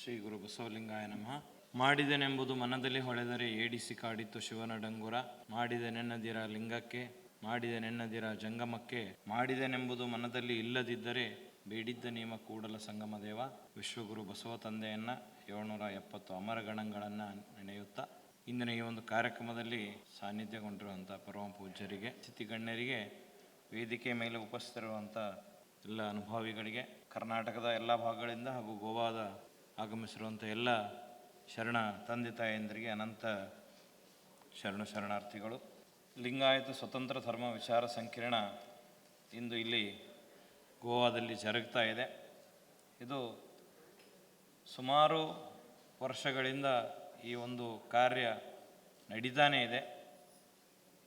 ಶ್ರೀ ಗುರು ಬಸವಲಿಂಗಾಯ ನಮಃ. ಮಾಡಿದೆನೆಂಬುದು ಮನದಲ್ಲಿ ಹೊಳೆದರೆ ಏಡಿಸಿ ಕಾಡಿತ್ತು ಶಿವನ ಡಂಗುರ. ಮಾಡಿದ ನೆನ್ನದಿರ ಲಿಂಗಕ್ಕೆ ಮಾಡಿದ ನೆನ್ನದಿರ ಜಂಗಮಕ್ಕೆ, ಮಾಡಿದೆನೆಂಬುದು ಮನದಲ್ಲಿ ಇಲ್ಲದಿದ್ದರೆ ಬೇಡಿದ್ದ ನಿಯಮ ಕೂಡಲ ಸಂಗಮ ದೇವ. ವಿಶ್ವಗುರು ಬಸವ ತಂದೆಯನ್ನ ಏಳ್ನೂರ ಎಪ್ಪತ್ತು ಅಮರಗಣಗಳನ್ನು ನೆನೆಯುತ್ತಾ ಇಂದಿನ ಈ ಒಂದು ಕಾರ್ಯಕ್ರಮದಲ್ಲಿ ಸಾನ್ನಿಧ್ಯಗೊಂಡಿರುವಂಥ ಪರಮ ಪೂಜ್ಯರಿಗೆ ಸ್ಥಿತಿಗಣ್ಯರಿಗೆ ವೇದಿಕೆ ಮೇಲೆ ಉಪಸ್ಥಿತಿರುವಂಥ ಎಲ್ಲ ಅನುಭವಿಗಳಿಗೆ, ಕರ್ನಾಟಕದ ಎಲ್ಲ ಭಾಗಗಳಿಂದ ಹಾಗೂ ಗೋವಾದ ಆಗಮಿಸಿರುವಂಥ ಎಲ್ಲ ಶರಣ ತಂದೆ ತಾಯಂದರಿಗೆ ಅನಂತ ಶರಣ ಶರಣಾರ್ಥಿಗಳು. ಲಿಂಗಾಯತ ಸ್ವತಂತ್ರ ಧರ್ಮ ವಿಚಾರ ಸಂಕಿರಣ ಇಂದು ಇಲ್ಲಿ ಗೋವಾದಲ್ಲಿ ಜರುಗ್ತಾ ಇದೆ. ಇದು ಸುಮಾರು ವರ್ಷಗಳಿಂದ ಈ ಒಂದು ಕಾರ್ಯ ನಡೀತಾನೇ ಇದೆ.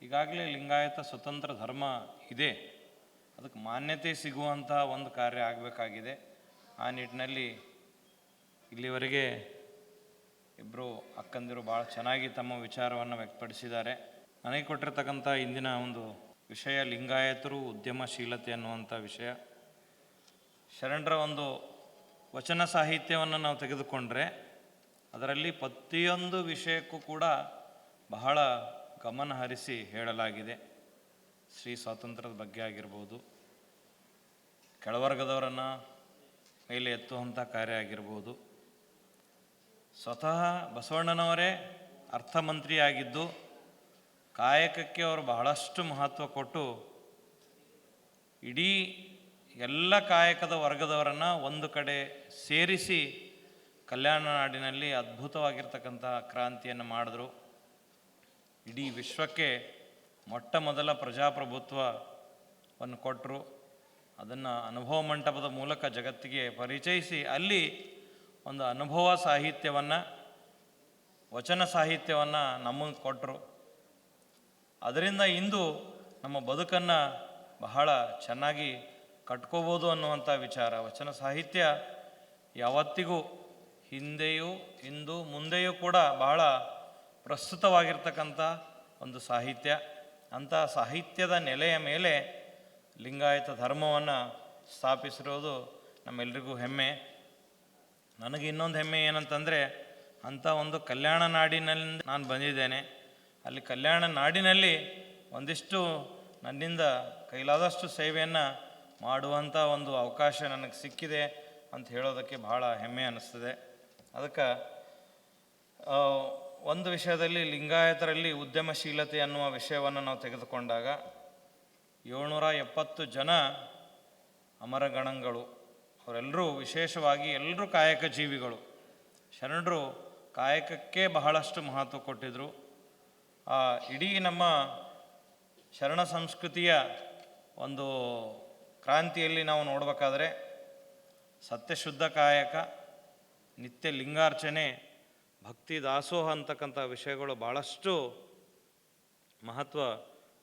ಈಗಾಗಲೇ ಲಿಂಗಾಯತ ಸ್ವತಂತ್ರ ಧರ್ಮ ಇದೆ. ಅದಕ್ಕೆ ಮಾನ್ಯತೆ ಸಿಗುವಂತಹ ಒಂದು ಕಾರ್ಯ ಆಗಬೇಕಾಗಿದೆ. ಆ ನಿಟ್ಟಿನಲ್ಲಿ ಇಲ್ಲಿವರೆಗೆ ಇಬ್ಬರು ಅಕ್ಕಂದಿರು ಭಾಳ ಚೆನ್ನಾಗಿ ತಮ್ಮ ವಿಚಾರವನ್ನು ವ್ಯಕ್ತಪಡಿಸಿದ್ದಾರೆ. ನನಗೆ ಕೊಟ್ಟಿರ್ತಕ್ಕಂಥ ಇಂದಿನ ಒಂದು ವಿಷಯ ಲಿಂಗಾಯತರು ಉದ್ಯಮಶೀಲತೆ ಅನ್ನುವಂಥ ವಿಷಯ. ಶರಣರ ಒಂದು ವಚನ ಸಾಹಿತ್ಯವನ್ನು ನಾವು ತೆಗೆದುಕೊಂಡ್ರೆ ಅದರಲ್ಲಿ ಪ್ರತಿಯೊಂದು ವಿಷಯಕ್ಕೂ ಕೂಡ ಬಹಳ ಗಮನ ಹರಿಸಿ ಹೇಳಲಾಗಿದೆ. ಶ್ರೀ ಸ್ವಾತಂತ್ರ್ಯದ ಬಗ್ಗೆ ಆಗಿರ್ಬೋದು, ಕೆಳವರ್ಗದವರನ್ನು ಮೇಲೆ ಎತ್ತುವಂಥ ಕಾರ್ಯ ಆಗಿರ್ಬೋದು ಸ್ವತಃ ಬಸವಣ್ಣನವರೇ ಅರ್ಥಮಂತ್ರಿಯಾಗಿದ್ದು ಕಾಯಕಕ್ಕೆ ಅವರು ಬಹಳಷ್ಟು ಮಹತ್ವ ಕೊಟ್ಟು ಇಡೀ ಎಲ್ಲ ಕಾಯಕದ ವರ್ಗದವರನ್ನು ಒಂದು ಕಡೆ ಸೇರಿಸಿ ಕಲ್ಯಾಣ ನಾಡಿನಲ್ಲಿ ಅದ್ಭುತವಾಗಿರ್ತಕ್ಕಂತಹ ಕ್ರಾಂತಿಯನ್ನು ಮಾಡಿದ್ರು. ಇಡೀ ವಿಶ್ವಕ್ಕೆ ಮೊಟ್ಟ ಮೊದಲ ಪ್ರಜಾಪ್ರಭುತ್ವವನ್ನು ಕೊಟ್ಟರು ಅದನ್ನು ಅನುಭವ ಮಂಟಪದ ಮೂಲಕ ಜಗತ್ತಿಗೆ ಪರಿಚಯಿಸಿ ಅಲ್ಲಿ ಒಂದು ಅನುಭವ ಸಾಹಿತ್ಯವನ್ನು, ವಚನ ಸಾಹಿತ್ಯವನ್ನು ನಮಗೆ ಕೊಟ್ಟರು ಅದರಿಂದ ಇಂದು ನಮ್ಮ ಬದುಕನ್ನು ಬಹಳ ಚೆನ್ನಾಗಿ ಕಟ್ಕೋಬೋದು ಅನ್ನುವಂಥ ವಿಚಾರ. ವಚನ ಸಾಹಿತ್ಯ ಯಾವತ್ತಿಗೂ ಹಿಂದೆಯೂ, ಇಂದು ಮುಂದೆಯೂ ಕೂಡ ಬಹಳ ಪ್ರಸ್ತುತವಾಗಿರ್ತಕ್ಕಂಥ ಒಂದು ಸಾಹಿತ್ಯ. ಅಂಥ ಸಾಹಿತ್ಯದ ನೆಲೆಯ ಮೇಲೆ ಲಿಂಗಾಯತ ಧರ್ಮವನ್ನು ಸ್ಥಾಪಿಸಿರೋದು ನಮ್ಮೆಲ್ರಿಗೂ ಹೆಮ್ಮೆ. ನನಗೆ ಇನ್ನೊಂದು ಹೆಮ್ಮೆ ಏನಂತಂದರೆ ಅಂಥ ಒಂದು ಕಲ್ಯಾಣ ನಾಡಿನಲ್ಲಿ ನಾನು ಬಂದಿದ್ದೇನೆ. ಅಲ್ಲಿ ಕಲ್ಯಾಣ ನಾಡಿನಲ್ಲಿ ಒಂದಿಷ್ಟು ನನ್ನಿಂದ ಕೈಲಾದಷ್ಟು ಸೇವೆಯನ್ನು ಮಾಡುವಂಥ ಒಂದು ಅವಕಾಶ ನನಗೆ ಸಿಕ್ಕಿದೆ ಅಂತ ಹೇಳೋದಕ್ಕೆ ಬಹಳ ಹೆಮ್ಮೆ ಅನ್ನಿಸ್ತದೆ ಅದಕ್ಕೆ ಒಂದು ವಿಷಯದಲ್ಲಿ ಲಿಂಗಾಯತರಲ್ಲಿ ಉದ್ಯಮಶೀಲತೆ ಅನ್ನುವ ವಿಷಯವನ್ನು ನಾವು ತೆಗೆದುಕೊಂಡಾಗ ಏಳ್ನೂರ ಎಪ್ಪತ್ತು ಜನ ಅಮರಗಣಗಳು. ಅವರೆಲ್ಲರೂ ವಿಶೇಷವಾಗಿ ಎಲ್ಲರೂ ಕಾಯಕ ಜೀವಿಗಳು. ಶರಣರು ಕಾಯಕಕ್ಕೆ ಬಹಳಷ್ಟು ಮಹತ್ವ ಕೊಟ್ಟಿದ್ದರು ಆ ಇಡೀ ನಮ್ಮ ಶರಣ ಸಂಸ್ಕೃತಿಯ ಒಂದು ಕ್ರಾಂತಿಯಲ್ಲಿ ನಾವು ನೋಡಬೇಕಾದ್ರೆ ಸತ್ಯಶುದ್ಧ ಕಾಯಕ, ನಿತ್ಯ ಲಿಂಗಾರ್ಚನೆ, ಭಕ್ತಿ ದಾಸೋಹ ಅಂತಕ್ಕಂಥ ವಿಷಯಗಳು ಭಾಳಷ್ಟು ಮಹತ್ವ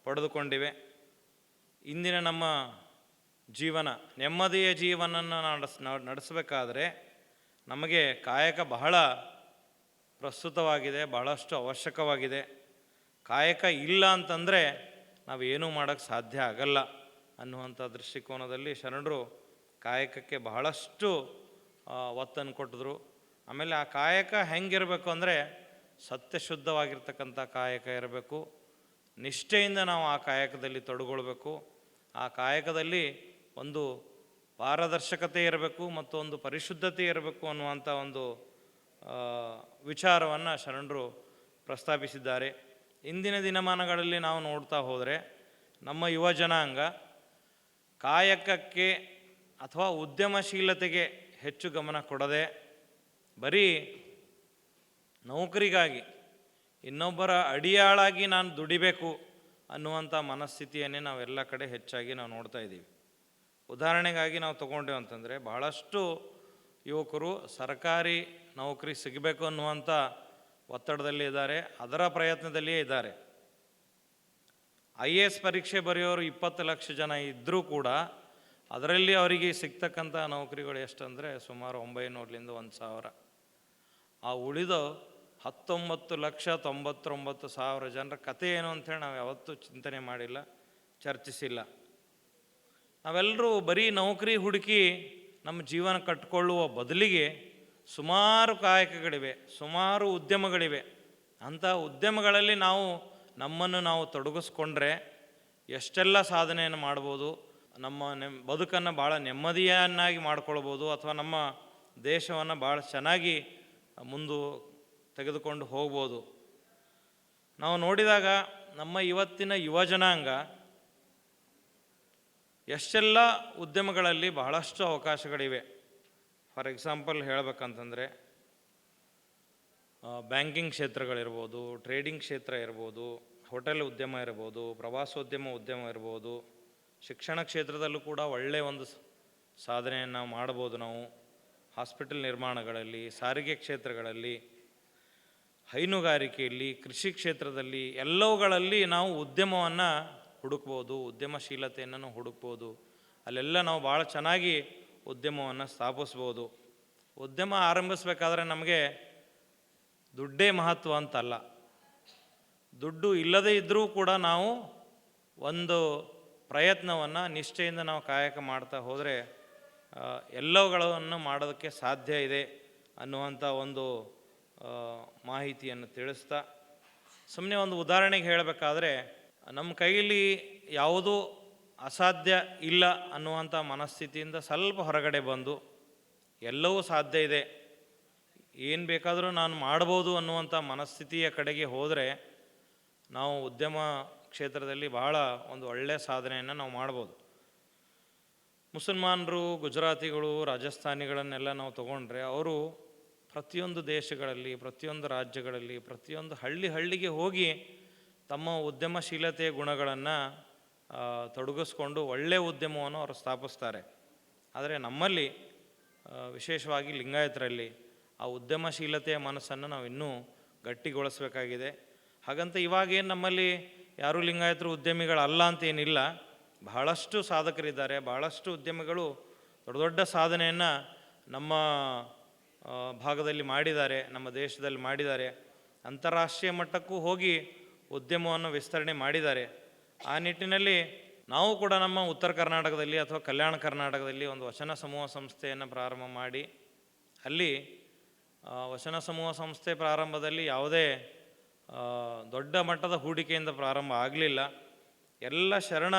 ಪಡೆದುಕೊಂಡಿವೆ. ಇಂದಿನ ನಮ್ಮ ಜೀವನ, ನೆಮ್ಮದಿಯ ಜೀವನವನ್ನು ನಡೆಸ್ ನಡೆಸಬೇಕಾದ್ರೆ ನಮಗೆ ಕಾಯಕ ಬಹಳ ಪ್ರಸ್ತುತವಾಗಿದೆ, ಬಹಳಷ್ಟು ಅವಶ್ಯಕವಾಗಿದೆ. ಕಾಯಕ ಇಲ್ಲ ಅಂತಂದರೆ ನಾವು ಏನೂ ಮಾಡೋಕ್ಕೆ ಸಾಧ್ಯ ಆಗಲ್ಲ ಅನ್ನುವಂಥ ದೃಷ್ಟಿಕೋನದಲ್ಲಿ ಶರಣರು ಕಾಯಕಕ್ಕೆ ಬಹಳಷ್ಟು ಒತ್ತನ್ನು ಕೊಟ್ಟಿದ್ರು. ಆಮೇಲೆ ಆ ಕಾಯಕ ಹೆಂಗಿರಬೇಕು ಅಂದರೆ ಸತ್ಯಶುದ್ಧವಾಗಿರ್ತಕ್ಕಂಥ ಕಾಯಕ ಇರಬೇಕು. ನಿಷ್ಠೆಯಿಂದ ನಾವು ಆ ಕಾಯಕದಲ್ಲಿ ತೊಡಗೊಳ್ಬೇಕು. ಆ ಕಾಯಕದಲ್ಲಿ ಒಂದು ಪಾರದರ್ಶಕತೆ ಇರಬೇಕು ಮತ್ತು ಒಂದು ಪರಿಶುದ್ಧತೆ ಇರಬೇಕು ಅನ್ನುವಂಥ ಒಂದು ವಿಚಾರವನ್ನು ಶರಣರು ಪ್ರಸ್ತಾಪಿಸಿದ್ದಾರೆ. ಇಂದಿನ ದಿನಮಾನಗಳಲ್ಲಿ ನಾವು ನೋಡ್ತಾ ಹೋದರೆ ನಮ್ಮ ಯುವ ಜನಾಂಗ ಕಾಯಕಕ್ಕೆ ಅಥವಾ ಉದ್ಯಮಶೀಲತೆಗೆ ಹೆಚ್ಚು ಗಮನ ಕೊಡದೆ ಬರೀ ನೌಕರಿಗಾಗಿ ಇನ್ನೊಬ್ಬರ ಅಡಿಯಾಳಾಗಿ ನಾನು ದುಡಿಬೇಕು ಅನ್ನುವಂಥ ಮನಸ್ಥಿತಿಯನ್ನೇ ನಾವೆಲ್ಲ ಕಡೆ ಹೆಚ್ಚಾಗಿ ನಾವು ನೋಡ್ತಾ ಇದ್ದೀವಿ. ಉದಾಹರಣೆಗಾಗಿ ನಾವು ತಗೊಂಡೇವು ಅಂತಂದರೆ ಬಹಳಷ್ಟು ಯುವಕರು ಸರ್ಕಾರಿ ನೌಕರಿ ಸಿಗಬೇಕು ಅನ್ನುವಂಥ ಒತ್ತಡದಲ್ಲಿ ಇದ್ದಾರೆ, ಅದರ ಪ್ರಯತ್ನದಲ್ಲಿಯೇ ಇದ್ದಾರೆ. ಐ ಎ ಎಸ್ ಪರೀಕ್ಷೆ ಬರೆಯೋರು ಇಪ್ಪತ್ತು ಲಕ್ಷ ಜನ ಇದ್ದರೂ ಕೂಡ ಅದರಲ್ಲಿ ಅವರಿಗೆ ಸಿಗ್ತಕ್ಕಂಥ ನೌಕರಿಗಳು ಎಷ್ಟಂದರೆ ಸುಮಾರು ಒಂಬೈನೂರಲಿಂದ ಒಂದು ಸಾವಿರ. ಆ ಉಳಿದ ಹತ್ತೊಂಬತ್ತು ಲಕ್ಷ ತೊಂಬತ್ತೊಂಬತ್ತು ಸಾವಿರ ಜನರ ಕತೆ ಏನು ಅಂತೇಳಿ ನಾವು ಯಾವತ್ತೂ ಚಿಂತನೆ ಮಾಡಿಲ್ಲ, ಚರ್ಚಿಸಿಲ್ಲ. ನಾವೆಲ್ಲರೂ ಬರೀ ನೌಕರಿ ಹುಡುಕಿ ನಮ್ಮ ಜೀವನ ಕಟ್ಕೊಳ್ಳುವ ಬದಲಿಗೆ ಸುಮಾರು ಕಾಯಕಗಳಿವೆ, ಸುಮಾರು ಉದ್ಯಮಗಳಿವೆ. ಅಂಥ ಉದ್ಯಮಗಳಲ್ಲಿ ನಾವು ನಮ್ಮನ್ನು ನಾವು ತೊಡಗಿಸ್ಕೊಂಡ್ರೆ ಎಷ್ಟೆಲ್ಲ ಸಾಧನೆಯನ್ನು ಮಾಡ್ಬೋದು, ನಮ್ಮ ನೆಮ್, ಬದುಕನ್ನು ಭಾಳ ನೆಮ್ಮದಿಯನ್ನಾಗಿ ಮಾಡ್ಕೊಳ್ಬೋದು, ಅಥವಾ ನಮ್ಮ ದೇಶವನ್ನು ಭಾಳ ಚೆನ್ನಾಗಿ ಮುಂದು ತೆಗೆದುಕೊಂಡು ಹೋಗ್ಬೋದು. ನಾವು ನೋಡಿದಾಗ ನಮ್ಮ ಇವತ್ತಿನ ಯುವ ಜನಾಂಗ ಎಷ್ಟೆಲ್ಲ ಉದ್ಯಮಗಳಲ್ಲಿ ಬಹಳಷ್ಟು ಅವಕಾಶಗಳಿವೆ. ಫಾರ್ ಎಕ್ಸಾಂಪಲ್ ಹೇಳಬೇಕಂತಂದರೆ ಬ್ಯಾಂಕಿಂಗ್ ಕ್ಷೇತ್ರಗಳಿರ್ಬೋದು, ಟ್ರೇಡಿಂಗ್ ಕ್ಷೇತ್ರ ಇರ್ಬೋದು, ಹೋಟೆಲ್ ಉದ್ಯಮ ಇರ್ಬೋದು, ಪ್ರವಾಸೋದ್ಯಮ ಉದ್ಯಮ ಇರ್ಬೋದು, ಶಿಕ್ಷಣ ಕ್ಷೇತ್ರದಲ್ಲೂ ಕೂಡ ಒಳ್ಳೆಯ ಒಂದು ಸಾಧನೆಯನ್ನು ಮಾಡ್ಬೋದು ನಾವು. ಹಾಸ್ಪಿಟಲ್ ನಿರ್ಮಾಣಗಳಲ್ಲಿ, ಸಾರಿಗೆ ಕ್ಷೇತ್ರಗಳಲ್ಲಿ, ಹೈನುಗಾರಿಕೆಯಲ್ಲಿ, ಕೃಷಿ ಕ್ಷೇತ್ರದಲ್ಲಿ ಎಲ್ಲವುಗಳಲ್ಲಿ ನಾವು ಉದ್ಯಮವನ್ನು ಹುಡುಕ್ಬೋದು, ಉದ್ಯಮಶೀಲತೆಯನ್ನು ಹುಡುಕ್ಬೋದು, ಅಲ್ಲೆಲ್ಲ ನಾವು ಭಾಳ ಚೆನ್ನಾಗಿ ಉದ್ಯಮವನ್ನು ಸ್ಥಾಪಿಸ್ಬೋದು. ಉದ್ಯಮ ಆರಂಭಿಸಬೇಕಾದ್ರೆ ನಮಗೆ ದುಡ್ಡೇ ಮಹತ್ವ ಅಂತಲ್ಲ. ದುಡ್ಡು ಇಲ್ಲದೇ ಇದ್ದರೂ ಕೂಡ ನಾವು ಒಂದು ಪ್ರಯತ್ನವನ್ನು ನಿಷ್ಠೆಯಿಂದ ನಾವು ಕಾಯಕ ಮಾಡ್ತಾ ಹೋದರೆ ಎಲ್ಲವುಗಳನ್ನು ಮಾಡೋದಕ್ಕೆ ಸಾಧ್ಯ ಇದೆ ಅನ್ನುವಂಥ ಒಂದು ಮಾಹಿತಿಯನ್ನು ತಿಳಿಸ್ತಾ ಸುಮ್ಮನೆ ಒಂದು ಉದಾಹರಣೆಗೆ ಹೇಳಬೇಕಾದ್ರೆ ನಮ್ಮ ಕೈಯಲ್ಲಿ ಯಾವುದೂ ಅಸಾಧ್ಯ ಇಲ್ಲ ಅನ್ನುವಂಥ ಮನಸ್ಥಿತಿಯಿಂದ ಸ್ವಲ್ಪ ಹೊರಗಡೆ ಬಂದು ಎಲ್ಲವೂ ಸಾಧ್ಯ ಇದೆ. ಏನು ಬೇಕಾದರೂ ನಾನು ಮಾಡ್ಬೋದು ಅನ್ನುವಂಥ ಮನಸ್ಥಿತಿಯ ಕಡೆಗೆ ಹೋದರೆ ನಾವು ಉದ್ಯಮ ಕ್ಷೇತ್ರದಲ್ಲಿ ಬಹಳ ಒಂದು ಒಳ್ಳೆಯ ಸಾಧನೆಯನ್ನು ನಾವು ಮಾಡ್ಬೋದು. ಮುಸಲ್ಮಾನರು, ಗುಜರಾತಿಗಳು, ರಾಜಸ್ಥಾನಿಗಳನ್ನೆಲ್ಲ ನಾವು ತಗೊಂಡ್ರೆ ಅವರು ಪ್ರತಿಯೊಂದು ದೇಶಗಳಲ್ಲಿ, ಪ್ರತಿಯೊಂದು ರಾಜ್ಯಗಳಲ್ಲಿ, ಪ್ರತಿಯೊಂದು ಹಳ್ಳಿ ಹಳ್ಳಿಗೆ ಹೋಗಿ ತಮ್ಮ ಉದ್ಯಮಶೀಲತೆಯ ಗುಣಗಳನ್ನು ತೊಡಗಿಸ್ಕೊಂಡು ಒಳ್ಳೆಯ ಉದ್ಯಮವನ್ನು ಅವರು ಸ್ಥಾಪಿಸ್ತಾರೆ. ಆದರೆ ನಮ್ಮಲ್ಲಿ ವಿಶೇಷವಾಗಿ ಲಿಂಗಾಯತರಲ್ಲಿ ಆ ಉದ್ಯಮಶೀಲತೆಯ ಮನಸ್ಸನ್ನು ನಾವು ಇನ್ನೂ ಗಟ್ಟಿಗೊಳಿಸಬೇಕಾಗಿದೆ. ಹಾಗಂತ ಇವಾಗೇನು ನಮ್ಮಲ್ಲಿ ಯಾರೂ ಲಿಂಗಾಯತರು ಉದ್ಯಮಿಗಳಲ್ಲ ಅಂತ ಏನಿಲ್ಲ. ಬಹಳಷ್ಟು ಸಾಧಕರಿದ್ದಾರೆ. ಬಹಳಷ್ಟು ಉದ್ಯಮಿಗಳು ದೊಡ್ಡ ದೊಡ್ಡ ಸಾಧನೆಯನ್ನು ನಮ್ಮ ಭಾಗದಲ್ಲಿ ಮಾಡಿದ್ದಾರೆ. ನಮ್ಮ ದೇಶದಲ್ಲಿ ಮಾಡಿದ್ದಾರೆ. ಅಂತಾರಾಷ್ಟ್ರೀಯ ಮಟ್ಟಕ್ಕೂ ಹೋಗಿ ಉದ್ಯಮವನ್ನು ವಿಸ್ತರಣೆ ಮಾಡಿದ್ದಾರೆ. ಆ ನಿಟ್ಟಿನಲ್ಲಿ ನಾವು ಕೂಡ ನಮ್ಮ ಉತ್ತರ ಕರ್ನಾಟಕದಲ್ಲಿ ಅಥವಾ ಕಲ್ಯಾಣ ಕರ್ನಾಟಕದಲ್ಲಿ ಒಂದು ವಚನ ಸಮೂಹ ಸಂಸ್ಥೆಯನ್ನು ಪ್ರಾರಂಭ ಮಾಡಿ, ಅಲ್ಲಿ ವಚನ ಸಮೂಹ ಸಂಸ್ಥೆ ಪ್ರಾರಂಭದಲ್ಲಿ ಯಾವುದೇ ದೊಡ್ಡ ಮಟ್ಟದ ಹೂಡಿಕೆಯಿಂದ ಪ್ರಾರಂಭ ಆಗಲಿಲ್ಲ. ಎಲ್ಲ ಶರಣ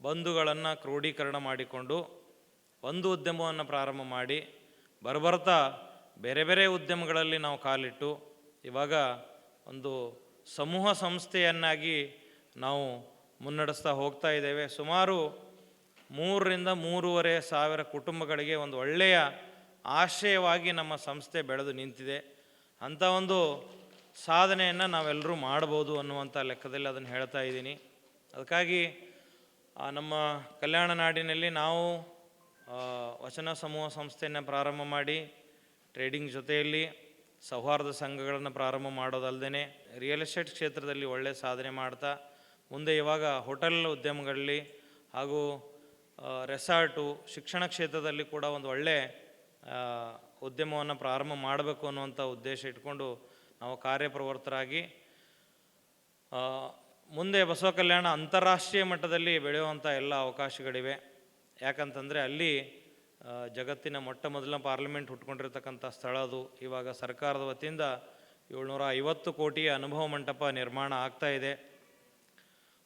ಬಂಧುಗಳನ್ನು ಕ್ರೋಢೀಕರಣ ಮಾಡಿಕೊಂಡು ಒಂದು ಉದ್ಯಮವನ್ನು ಪ್ರಾರಂಭ ಮಾಡಿ, ಬರಬರ್ತಾ ಬೇರೆ ಬೇರೆ ಉದ್ಯಮಗಳಲ್ಲಿ ನಾವು ಕಾಲಿಟ್ಟು ಇವಾಗ ಒಂದು ಸಮೂಹ ಸಂಸ್ಥೆಯನ್ನಾಗಿ ನಾವು ಮುನ್ನಡೆಸ್ತಾ ಹೋಗ್ತಾ ಇದ್ದೇವೆ. ಸುಮಾರು ಮೂರರಿಂದ ಮೂರುವರೆ ಸಾವಿರ ಕುಟುಂಬಗಳಿಗೆ ಒಂದು ಒಳ್ಳೆಯ ಆಶ್ರಯವಾಗಿ ನಮ್ಮ ಸಂಸ್ಥೆ ಬೆಳೆದು ನಿಂತಿದೆ. ಅಂಥ ಒಂದು ಸಾಧನೆಯನ್ನು ನಾವೆಲ್ಲರೂ ಮಾಡ್ಬೋದು ಅನ್ನುವಂಥ ಲೆಕ್ಕದಲ್ಲಿ ಅದನ್ನು ಹೇಳ್ತಾ ಇದ್ದೀನಿ. ಅದಕ್ಕಾಗಿ ನಮ್ಮ ಕಲ್ಯಾಣ ನಾಡಿನಲ್ಲಿ ನಾವು ವಚನ ಸಮೂಹ ಸಂಸ್ಥೆಯನ್ನು ಪ್ರಾರಂಭ ಮಾಡಿ, ಟ್ರೇಡಿಂಗ್ ಜೊತೆಯಲ್ಲಿ ಸೌಹಾರ್ದ ಸಂಘಗಳನ್ನು ಪ್ರಾರಂಭ ಮಾಡೋದಲ್ಲದೇ ರಿಯಲ್ ಎಸ್ಟೇಟ್ ಕ್ಷೇತ್ರದಲ್ಲಿ ಒಳ್ಳೆಯ ಸಾಧನೆ ಮಾಡ್ತಾ, ಮುಂದೆ ಇವಾಗ ಹೋಟೆಲ್ ಉದ್ಯಮಗಳಲ್ಲಿ ಹಾಗೂ ರೆಸಾರ್ಟು ಶಿಕ್ಷಣ ಕ್ಷೇತ್ರದಲ್ಲಿ ಕೂಡ ಒಂದು ಒಳ್ಳೆ ಉದ್ಯಮವನ್ನು ಪ್ರಾರಂಭ ಮಾಡಬೇಕು ಅನ್ನುವಂಥ ಉದ್ದೇಶ ಇಟ್ಕೊಂಡು ನಾವು ಕಾರ್ಯಪ್ರವರ್ತರಾಗಿ ಮುಂದೆ ಬಸವ ಕಲ್ಯಾಣ ಅಂತಾರಾಷ್ಟ್ರೀಯ ಮಟ್ಟದಲ್ಲಿ ಬೆಳೆಯುವಂಥ ಎಲ್ಲ ಅವಕಾಶಗಳಿವೆ. ಯಾಕಂತಂದರೆ ಅಲ್ಲಿ ಜಗತ್ತಿನ ಮೊಟ್ಟ ಮೊದಲ ಪಾರ್ಲಿಮೆಂಟ್ ಹುಟ್ಕೊಂಡಿರ್ತಕ್ಕಂಥ ಸ್ಥಳ ಅದು. ಇವಾಗ ಸರ್ಕಾರದ ವತಿಯಿಂದ ಏಳ್ನೂರ ಐವತ್ತು ಕೋಟಿಯ ಅನುಭವ ಮಂಟಪ ನಿರ್ಮಾಣ ಆಗ್ತಾ ಇದೆ.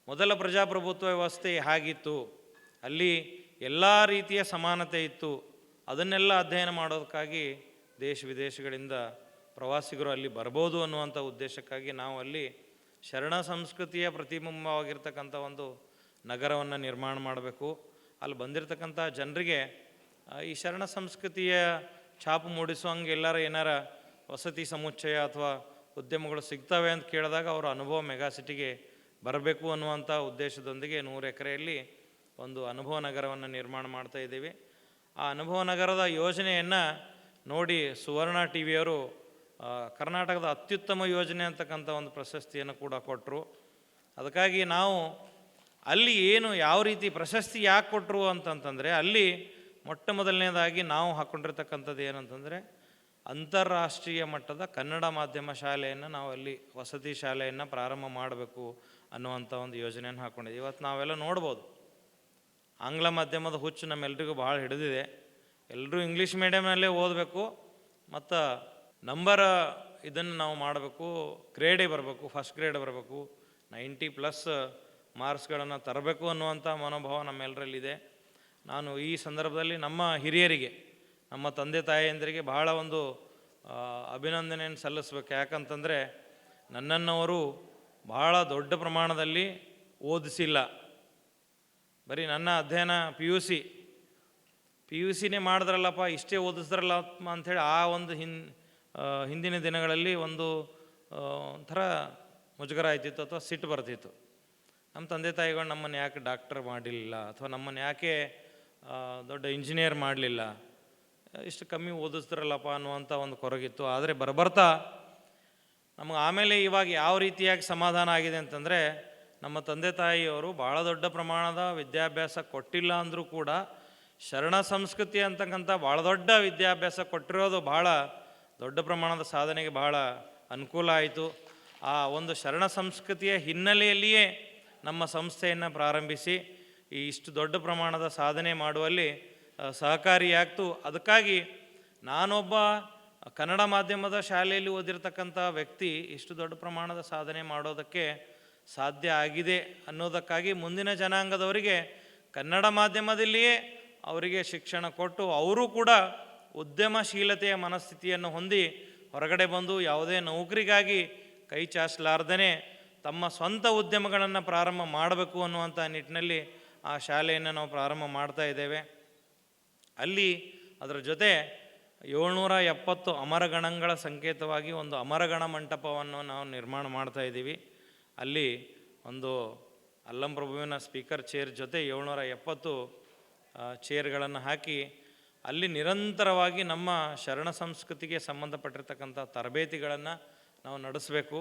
ಮೊದಲ ಪ್ರಜಾಪ್ರಭುತ್ವ ವ್ಯವಸ್ಥೆ ಹೇಗಿತ್ತು? ಅಲ್ಲಿ ಎಲ್ಲ ರೀತಿಯ ಸಮಾನತೆ ಇತ್ತು. ಅದನ್ನೆಲ್ಲ ಅಧ್ಯಯನ ಮಾಡೋದಕ್ಕಾಗಿ ದೇಶ ವಿದೇಶಗಳಿಂದ ಪ್ರವಾಸಿಗರು ಅಲ್ಲಿ ಬರ್ಬೋದು ಅನ್ನುವಂಥ ಉದ್ದೇಶಕ್ಕಾಗಿ ನಾವು ಅಲ್ಲಿ ಶರಣ ಸಂಸ್ಕೃತಿಯ ಪ್ರತಿಬಿಂಬವಾಗಿರ್ತಕ್ಕಂಥ ಒಂದು ನಗರವನ್ನು ನಿರ್ಮಾಣ ಮಾಡಬೇಕು. ಅಲ್ಲಿ ಬಂದಿರತಕ್ಕಂಥ ಜನರಿಗೆ ಈ ಶರಣ ಸಂಸ್ಕೃತಿಯ ಛಾಪು ಮೂಡಿಸುವಂಗೆ ಎಲ್ಲರ ಏನಾರ ವಸತಿ ಸಮುಚ್ಚಯ ಅಥವಾ ಉದ್ಯಮಗಳು ಸಿಗ್ತವೆ ಅಂತ ಕೇಳಿದಾಗ ಅವರ ಅನುಭವ ಮೆಗಾ ಸಿಟಿಗೆ ಬರಬೇಕು ಅನ್ನುವಂಥ ಉದ್ದೇಶದೊಂದಿಗೆ ನೂರು ಎಕರೆಯಲ್ಲಿ ಒಂದು ಅನುಭವ ನಗರವನ್ನು ನಿರ್ಮಾಣ ಮಾಡ್ತಾ ಇದ್ದೀವಿ. ಆ ಅನುಭವ ನಗರದ ಯೋಜನೆಯನ್ನು ನೋಡಿ ಸುವರ್ಣ ಟಿ ವಿಯವರು ಕರ್ನಾಟಕದ ಅತ್ಯುತ್ತಮ ಯೋಜನೆ ಅಂತಕ್ಕಂಥ ಒಂದು ಪ್ರಶಸ್ತಿಯನ್ನು ಕೂಡ ಕೊಟ್ಟರು ಅದಕ್ಕಾಗಿ ನಾವು ಅಲ್ಲಿ ಏನು ಯಾವ ರೀತಿ ಪ್ರಶಸ್ತಿ ಯಾಕೆ ಕೊಟ್ಟರು ಅಂತಂತಂದರೆ ಅಲ್ಲಿ ಮೊಟ್ಟ ಮೊದಲನೇದಾಗಿ ನಾವು ಹಾಕ್ಕೊಂಡಿರ್ತಕ್ಕಂಥದ್ದು ಏನಂತಂದರೆ ಅಂತಾರಾಷ್ಟ್ರೀಯ ಮಟ್ಟದ ಕನ್ನಡ ಮಾಧ್ಯಮ ಶಾಲೆಯನ್ನು ನಾವು ಅಲ್ಲಿ ವಸತಿ ಶಾಲೆಯನ್ನು ಪ್ರಾರಂಭ ಮಾಡಬೇಕು ಅನ್ನುವಂಥ ಒಂದು ಯೋಜನೆಯನ್ನು ಹಾಕ್ಕೊಂಡಿದ್ದೀವಿ ಇವತ್ತು ನಾವೆಲ್ಲ ನೋಡ್ಬೋದು. ಆಂಗ್ಲ ಮಾಧ್ಯಮದ ಹುಚ್ಚು ನಮ್ಮೆಲ್ರಿಗೂ ಭಾಳ ಹಿಡಿದಿದೆ. ಎಲ್ಲರೂ ಇಂಗ್ಲೀಷ್ ಮೀಡಿಯಮ್ನಲ್ಲೇ ಓದಬೇಕು ಮತ್ತು ನಂಬರ ಇದನ್ನು ನಾವು ಮಾಡಬೇಕು ಗ್ರೇಡೇ ಬರಬೇಕು ಫಸ್ಟ್ ಗ್ರೇಡ್ ಬರಬೇಕು ನೈಂಟಿ ಪ್ಲಸ್ ಮಾರ್ಕ್ಸ್ಗಳನ್ನು ತರಬೇಕು ಅನ್ನುವಂಥ ಮನೋಭಾವ ನಮ್ಮೆಲ್ಲರಲ್ಲಿದೆ ನಾನು ಈ ಸಂದರ್ಭದಲ್ಲಿ ನಮ್ಮ ಹಿರಿಯರಿಗೆ, ನಮ್ಮ ತಂದೆ ತಾಯಿಯಂದರಿಗೆ ಬಹಳ ಒಂದು ಅಭಿನಂದನೆಯನ್ನು ಸಲ್ಲಿಸ್ಬೇಕು. ಯಾಕಂತಂದರೆ ನನ್ನನ್ನವರು ಬಹಳ ದೊಡ್ಡ ಪ್ರಮಾಣದಲ್ಲಿ ಓದಿಸಿಲ್ಲ. ಬರೀ ನನ್ನ ಅಧ್ಯಯನ P U C P U ಸಿನೇ ಮಾಡಿದ್ರಲ್ಲಪ್ಪ, ಇಷ್ಟೇ ಓದಿಸ್ದ್ರಲ್ಲ ಅಂಥೇಳಿ ಆ ಒಂದು ಹಿನ್ ಹಿಂದಿನ ದಿನಗಳಲ್ಲಿ ಒಂದು ಒಂಥರ ಮುಜುಗರ ಆಯ್ತಿತ್ತು ಅಥವಾ ಸಿಟ್ಟು ಬರ್ತಿತ್ತು. ನಮ್ಮ ತಂದೆ ತಾಯಿಗಳು ನಮ್ಮನ್ನು ಯಾಕೆ ಡಾಕ್ಟರ್ ಮಾಡಿಲ್ಲ ಅಥವಾ ನಮ್ಮನ್ನು ಯಾಕೆ ದೊಡ್ಡ ಇಂಜಿನಿಯರ್ ಮಾಡಲಿಲ್ಲ. ಇಷ್ಟು ಕಮ್ಮಿ ಓದಿಸ್ತಿರಲ್ಲಪ್ಪ ಅನ್ನುವಂಥ ಒಂದು ಕೊರಗಿತ್ತು. ಆದರೆ ಬರಬರ್ತಾ ನಮಗೆ ಆಮೇಲೆ ಇವಾಗ ಯಾವ ರೀತಿಯಾಗಿ ಸಮಾಧಾನ ಆಗಿದೆ ಅಂತಂದರೆ ನಮ್ಮ ತಂದೆ ತಾಯಿಯವರು ಭಾಳ ದೊಡ್ಡ ಪ್ರಮಾಣದ ವಿದ್ಯಾಭ್ಯಾಸ ಕೊಟ್ಟಿಲ್ಲ ಅಂದರೂ ಕೂಡ ಶರಣ ಸಂಸ್ಕೃತಿ ಅಂತಕ್ಕಂಥ ಭಾಳ ದೊಡ್ಡ ವಿದ್ಯಾಭ್ಯಾಸ ಕೊಟ್ಟಿರೋದು ಭಾಳ ದೊಡ್ಡ ಪ್ರಮಾಣದ ಸಾಧನೆಗೆ ಬಹಳ ಅನುಕೂಲ ಆಯಿತು. ಆ ಒಂದು ಶರಣ ಸಂಸ್ಕೃತಿಯ ಹಿನ್ನೆಲೆಯಲ್ಲಿಯೇ ನಮ್ಮ ಸಂಸ್ಥೆಯನ್ನು ಪ್ರಾರಂಭಿಸಿ ಈ ಇಷ್ಟು ದೊಡ್ಡ ಪ್ರಮಾಣದ ಸಾಧನೆ ಮಾಡುವಲ್ಲಿ ಸಹಕಾರಿಯಾಗ್ತು. ಅದಕ್ಕಾಗಿ ನಾನೊಬ್ಬ ಕನ್ನಡ ಮಾಧ್ಯಮದ ಶಾಲೆಯಲ್ಲಿ ಓದಿರ್ತಕ್ಕಂಥ ವ್ಯಕ್ತಿ ಇಷ್ಟು ದೊಡ್ಡ ಪ್ರಮಾಣದ ಸಾಧನೆ ಮಾಡೋದಕ್ಕೆ ಸಾಧ್ಯ ಆಗಿದೆ ಅನ್ನೋದಕ್ಕಾಗಿ ಮುಂದಿನ ಜನಾಂಗದವರಿಗೆ ಕನ್ನಡ ಮಾಧ್ಯಮದಲ್ಲಿಯೇ ಅವರಿಗೆ ಶಿಕ್ಷಣ ಕೊಟ್ಟು ಅವರು ಕೂಡ ಉದ್ಯಮಶೀಲತೆಯ ಮನಸ್ಥಿತಿಯನ್ನು ಹೊಂದಿ ಹೊರಗಡೆ ಬಂದು ಯಾವುದೇ ನೌಕರಿಗಾಗಿ ಕೈ ಚಾಚಲಾರ್ದೇ ತಮ್ಮ ಸ್ವಂತ ಉದ್ಯಮಗಳನ್ನು ಪ್ರಾರಂಭ ಮಾಡಬೇಕು ಅನ್ನುವಂಥ ನಿಟ್ಟಿನಲ್ಲಿ ಆ ಶಾಲೆಯನ್ನು ನಾವು ಪ್ರಾರಂಭ ಮಾಡ್ತಾ ಇದ್ದೇವೆ. ಅಲ್ಲಿ ಅದರ ಜೊತೆ ಏಳ್ನೂರ ಎಪ್ಪತ್ತು ಅಮರಗಣಗಳ ಸಂಕೇತವಾಗಿ ಒಂದು ಅಮರಗಣ ಮಂಟಪವನ್ನು ನಾವು ನಿರ್ಮಾಣ ಮಾಡ್ತಾ ಇದ್ದೀವಿ. ಅಲ್ಲಿ ಒಂದು ಅಲ್ಲಂ ಪ್ರಭುವಿನ ಸ್ಪೀಕರ್ ಚೇರ್ ಜೊತೆ ಏಳ್ನೂರ ಎಪ್ಪತ್ತು ಚೇರ್ಗಳನ್ನು ಹಾಕಿ ಅಲ್ಲಿ ನಿರಂತರವಾಗಿ ನಮ್ಮ ಶರಣ ಸಂಸ್ಕೃತಿಗೆ ಸಂಬಂಧಪಟ್ಟಿರ್ತಕ್ಕಂಥ ತರಬೇತಿಗಳನ್ನು ನಾವು ನಡೆಸಬೇಕು.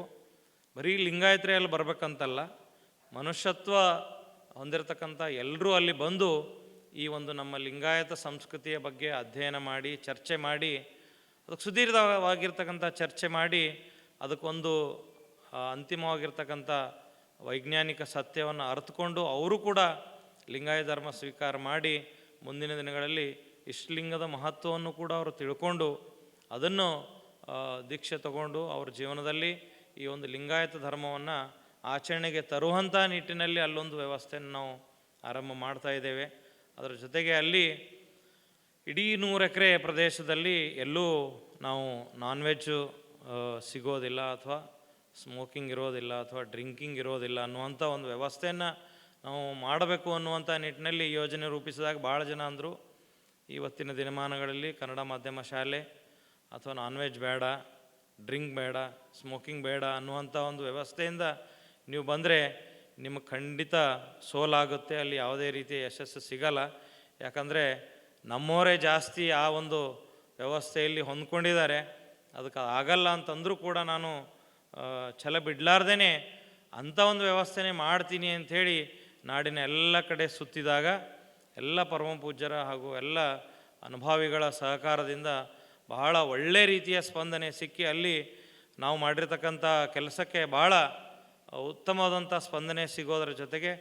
ಬರೀ ಲಿಂಗಾಯತ್ರೆಯಲ್ಲಿ ಬರಬೇಕಂತಲ್ಲ, ಮನುಷ್ಯತ್ವ ಹೊಂದಿರತಕ್ಕಂಥ ಎಲ್ಲರೂ ಅಲ್ಲಿ ಬಂದು ಈ ಒಂದು ನಮ್ಮ ಲಿಂಗಾಯತ ಸಂಸ್ಕೃತಿಯ ಬಗ್ಗೆ ಅಧ್ಯಯನ ಮಾಡಿ, ಚರ್ಚೆ ಮಾಡಿ, ಅದಕ್ಕೆ ಸುದೀರ್ಘವಾಗಿರ್ತಕ್ಕಂಥ ಚರ್ಚೆ ಮಾಡಿ, ಅದಕ್ಕೊಂದು ಅಂತಿಮವಾಗಿರ್ತಕ್ಕಂಥ ವೈಜ್ಞಾನಿಕ ಸತ್ಯವನ್ನು ಅರ್ಥಕೊಂಡು ಅವರು ಕೂಡ ಲಿಂಗಾಯ ಧರ್ಮ ಸ್ವೀಕಾರ ಮಾಡಿ ಮುಂದಿನ ದಿನಗಳಲ್ಲಿ ಇಷ್ಟಲಿಂಗದ ಮಹತ್ವವನ್ನು ಕೂಡ ಅವರು ತಿಳ್ಕೊಂಡು ಅದನ್ನು ದೀಕ್ಷೆ ತಗೊಂಡು ಅವ್ರ ಜೀವನದಲ್ಲಿ ಈ ಒಂದು ಲಿಂಗಾಯತ ಧರ್ಮವನ್ನು ಆಚರಣೆಗೆ ತರುವಂಥ ನಿಟ್ಟಿನಲ್ಲಿ ಅಲ್ಲೊಂದು ವ್ಯವಸ್ಥೆಯನ್ನು ನಾವು ಆರಂಭ ಮಾಡ್ತಾ ಇದ್ದೇವೆ. ಅದರ ಜೊತೆಗೆ ಅಲ್ಲಿ ಇಡೀ ನೂರು ಎಕರೆ ಪ್ರದೇಶದಲ್ಲಿ ಎಲ್ಲೂ ನಾವು ನಾನ್ ವೆಜ್ಜು ಸಿಗೋದಿಲ್ಲ ಅಥವಾ ಸ್ಮೋಕಿಂಗ್ ಇರೋದಿಲ್ಲ ಅಥವಾ ಡ್ರಿಂಕಿಂಗ್ ಇರೋದಿಲ್ಲ ಅನ್ನುವಂಥ ಒಂದು ವ್ಯವಸ್ಥೆಯನ್ನು ನಾವು ಮಾಡಬೇಕು ಅನ್ನುವಂಥ ನಿಟ್ಟಿನಲ್ಲಿ ಯೋಜನೆ ರೂಪಿಸಿದಾಗ ಭಾಳ ಜನ ಅಂದರು. ಇವತ್ತಿನ ದಿನಮಾನಗಳಲ್ಲಿ ಕನ್ನಡ ಮಾಧ್ಯಮ ಶಾಲೆ ಅಥವಾ ನಾನ್ ವೆಜ್ ಬೇಡ ಡ್ರಿಂಕ್ ಬೇಡ ಸ್ಮೋಕಿಂಗ್ ಬೇಡ ಅನ್ನುವಂಥ ಒಂದು ವ್ಯವಸ್ಥೆಯಿಂದ ನೀವು ಬಂದರೆ ನಿಮಗೆ ಖಂಡಿತ ಸೋಲಾಗುತ್ತೆ, ಅಲ್ಲಿ ಯಾವುದೇ ರೀತಿಯ ಯಶಸ್ಸು ಸಿಗಲ್ಲ. ಯಾಕಂದರೆ ನಮ್ಮವರೇ ಜಾಸ್ತಿ ಆ ಒಂದು ವ್ಯವಸ್ಥೆಯಲ್ಲಿ ಹೊಂದ್ಕೊಂಡಿದ್ದಾರೆ. ಅದಕ್ಕೆ ಆಗಲ್ಲ ಅಂತಂದರೂ ಕೂಡ ನಾನು ಛಲ ಬಿಡಲಾರ್ದೇ ಅಂಥ ಒಂದು ವ್ಯವಸ್ಥೆನೇ ಮಾಡ್ತೀನಿ ಅಂಥೇಳಿ ನಾಡಿನ ಎಲ್ಲ ಕಡೆ ಸುತ್ತಿದಾಗ ಎಲ್ಲ ಪರಮ ಪೂಜ್ಯರ ಹಾಗೂ ಎಲ್ಲ ಅನುಭಾವಿಗಳ ಸಹಕಾರದಿಂದ ಬಹಳ ಒಳ್ಳೆ ರೀತಿಯ ಸ್ಪಂದನೆ ಸಿಕ್ಕಿ ಅಲ್ಲಿ ನಾವು ಮಾಡಿರ್ತಕ್ಕಂಥ ಕೆಲಸಕ್ಕೆ ಭಾಳ ಉತ್ತಮವಾದಂಥ ಸ್ಪಂದನೆ ಸಿಗೋದರ ಜೊತೆಗೆ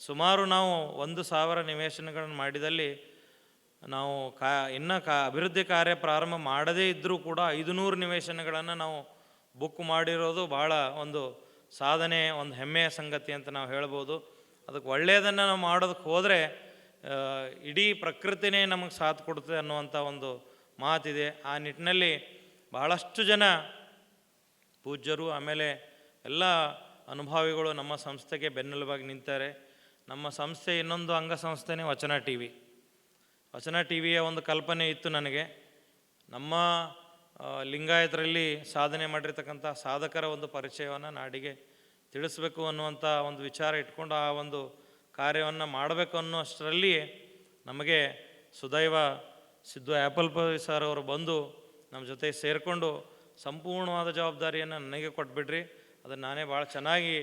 ಸುಮಾರು ನಾವು ಒಂದು ಸಾವಿರ ನಿವೇಶನಗಳನ್ನು ಮಾಡಿದಲ್ಲಿ ನಾವು ಕಾ ಇನ್ನು ಕಾ ಅಭಿವೃದ್ಧಿ ಕಾರ್ಯ ಪ್ರಾರಂಭ ಮಾಡದೇ ಇದ್ದರೂ ಕೂಡ ಐದು ನೂರು ನಿವೇಶನಗಳನ್ನು ನಾವು ಬುಕ್ ಮಾಡಿರೋದು ಭಾಳ ಒಂದು ಸಾಧನೆ, ಒಂದು ಹೆಮ್ಮೆಯ ಸಂಗತಿ ಅಂತ ನಾವು ಹೇಳ್ಬೋದು. ಅದಕ್ಕೆ ಒಳ್ಳೆಯದನ್ನು ನಾವು ಮಾಡೋದಕ್ಕೆ ಹೋದರೆ ಇಡೀ ಪ್ರಕೃತಿನೇ ನಮಗೆ ಸಾಥ್ ಕೊಡುತ್ತೆ ಅನ್ನುವಂಥ ಒಂದು ಮಾತಿದೆ. ಆ ನಿಟ್ಟಿನಲ್ಲಿ ಬಹಳಷ್ಟು ಜನ ಪೂಜ್ಯರು, ಆಮೇಲೆ ಎಲ್ಲ ಅನುಭಾವಿಗಳು ನಮ್ಮ ಸಂಸ್ಥೆಗೆ ಬೆನ್ನೆಲುಬಾಗಿ ನಿಂತಾರೆ. ನಮ್ಮ ಸಂಸ್ಥೆ ಇನ್ನೊಂದು ಅಂಗಸಂಸ್ಥೆನೇ Vachana T V. Vachana T ವಿಯ ಒಂದು ಕಲ್ಪನೆ ಇತ್ತು ನನಗೆ. ನಮ್ಮ ಲಿಂಗಾಯತರಲ್ಲಿ ಸಾಧನೆ ಮಾಡಿರ್ತಕ್ಕಂಥ ಸಾಧಕರ ಒಂದು ಪರಿಚಯವನ್ನು ನಾಡಿಗೆ ತಿಳಿಸ್ಬೇಕು ಅನ್ನುವಂಥ ಒಂದು ವಿಚಾರ ಇಟ್ಕೊಂಡು ಆ ಒಂದು ಕಾರ್ಯವನ್ನು ಮಾಡಬೇಕು ಅನ್ನೋಷ್ಟರಲ್ಲಿ ನಮಗೆ ಸುದೈವ ಸಿದ್ದು ಆ್ಯಪಲ್ ಸರ್ ಅವರು ಬಂದು ನಮ್ಮ ಜೊತೆ ಸೇರಿಕೊಂಡು ಸಂಪೂರ್ಣವಾದ ಜವಾಬ್ದಾರಿಯನ್ನು ನನಗೆ ಕೊಟ್ಬಿಡ್ರಿ ಅದನ್ನು ನಾನೇ ಭಾಳ ಚೆನ್ನಾಗಿ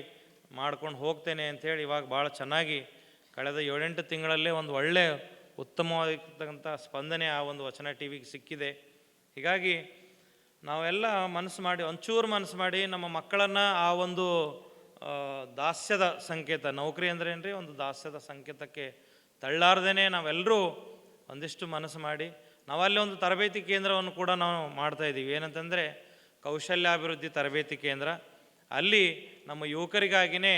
ಮಾಡ್ಕೊಂಡು ಹೋಗ್ತೇನೆ ಅಂಥೇಳಿ ಇವಾಗ ಭಾಳ ಚೆನ್ನಾಗಿ ಕಳೆದ ಏಳೆಂಟು ತಿಂಗಳಲ್ಲೇ ಒಂದು ಒಳ್ಳೆಯ ಉತ್ತಮವಾಗಿರ್ತಕ್ಕಂಥ ಸ್ಪಂದನೆ ಆ ಒಂದು ವಚನ ಟಿ ವಿಗೆ ಸಿಕ್ಕಿದೆ. ಹೀಗಾಗಿ ನಾವೆಲ್ಲ ಮನಸ್ಸು ಮಾಡಿ, ಒಂಚೂರು ಮನಸ್ಸು ಮಾಡಿ ನಮ್ಮ ಮಕ್ಕಳನ್ನು ಆ ಒಂದು ದಾಸ್ಯದ ಸಂಕೇತ, ನೌಕರಿ ಅಂದ್ರೆ ರೀ ಒಂದು ದಾಸ್ಯದ ಸಂಕೇತಕ್ಕೆ ತಳ್ಳಾರ್ದೇ ನಾವೆಲ್ಲರೂ ಒಂದಿಷ್ಟು ಮನಸ್ಸು ಮಾಡಿ, ನಾವಲ್ಲಿ ಒಂದು ತರಬೇತಿ ಕೇಂದ್ರವನ್ನು ಕೂಡ ನಾವು ಮಾಡ್ತಾ ಇದ್ದೀವಿ ಏನಂತಂದರೆ ಕೌಶಲ್ಯಾಭಿವೃದ್ಧಿ ತರಬೇತಿ ಕೇಂದ್ರ. ಅಲ್ಲಿ ನಮ್ಮ ಯುವಕರಿಗಾಗಿಯೇ